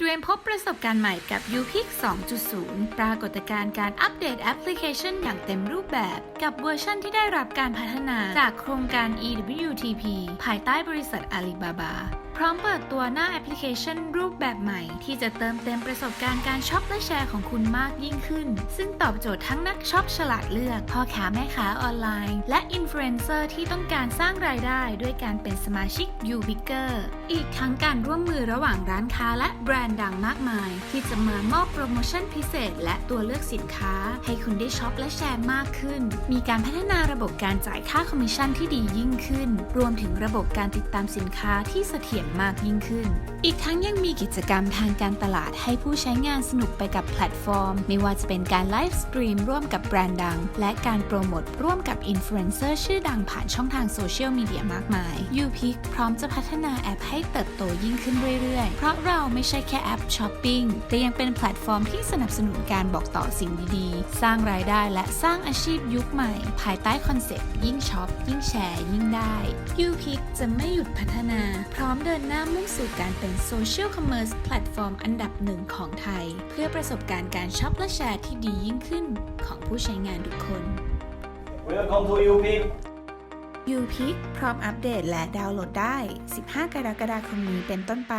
เตรียมพบประสบการณ์ใหม่กับ u p i c 2.0 ปรากฏการณ์การอัปเดตแอปพลิเคชันอย่างเต็มรูปแบบ กับเวอร์ชันที่ได้รับการพัฒนาจากโครงการ EWTP ภายใต้บริษัท Alibaba พร้อมเปิดตัวหน้าแอปพลิเคชันรูปแบบใหม่ ที่จะเติมเต็มประสบการณ์การช็อปและแชร์ของคุณมากยิ่งขึ้น ซึ่งตอบโจทย์ทั้งนักช็อปฉลาดเลือก พ่อค้าแม่ค้าออนไลน์ และอินฟลูเอนเซอร์ที่ต้องการสร้างรายได้ด้วยการเป็นสมาชิก u b i g e r อีกทั้งการร่วมมือระหว่างร้านค้าและแบรนด์ดังมากมาย ที่จะมามอบโปรโมชั่นพิเศษ และตัวเลือกสินค้า ให้คุณได้ช็อปและแชร์มากขึ้น มีการพัฒนาระบบการจ่ายค่าคอมมิชชั่นที่ดียิ่งขึ้น รวมถึงระบบการติดตามสินค้าที่เสถียรมากยิ่งขึ้น อีกทั้งยังมีกิจกรรมทางการตลาดให้ผู้ใช้งานสนุกไปกับแพลตฟอร์ม ไม่ว่าจะเป็นการไลฟ์สตรีมร่วมกับแบรนด์ดัง และการโปรโมทร่วมกับอินฟลูเอนเซอร์ชื่อดังผ่านช่องทางโซเชียลมีเดียมากมาย u p i c พร้อมจะพัฒนาแอปให้เติบโตยิ่งขึ้นเรื่อยๆ เพราะเราไม่ใช่แค่แอปช้อปปิ้งแต่ยังเป็นแพลตฟอร์มที่สนับสนุนการบอกต่อสิ่งดีๆ สร้างรายได้และสร้างอาชีพยุคใหม่ ภายใต้คอนเซ็ปต์ยิ่งช็อปยิ่งแชร์ยิ่งได้ u p i c จะไม่หยุดพัฒนา พร้อมเดินหน้ามุ่งสู่การเป็นโซเชียลคอมเมอร์สแพลตฟอร์มอันดับหนึ่งของไทย เพื่อประสบการณ์การช็อปและแชร์ที่ดียิ่งขึ้นของผู้ใช้งานทุกคน Welcome to UP u p i c พร้อมอัปเดตและดาวน์โหลดได้ 15 กรกฎาคมนี้เป็นต้นไป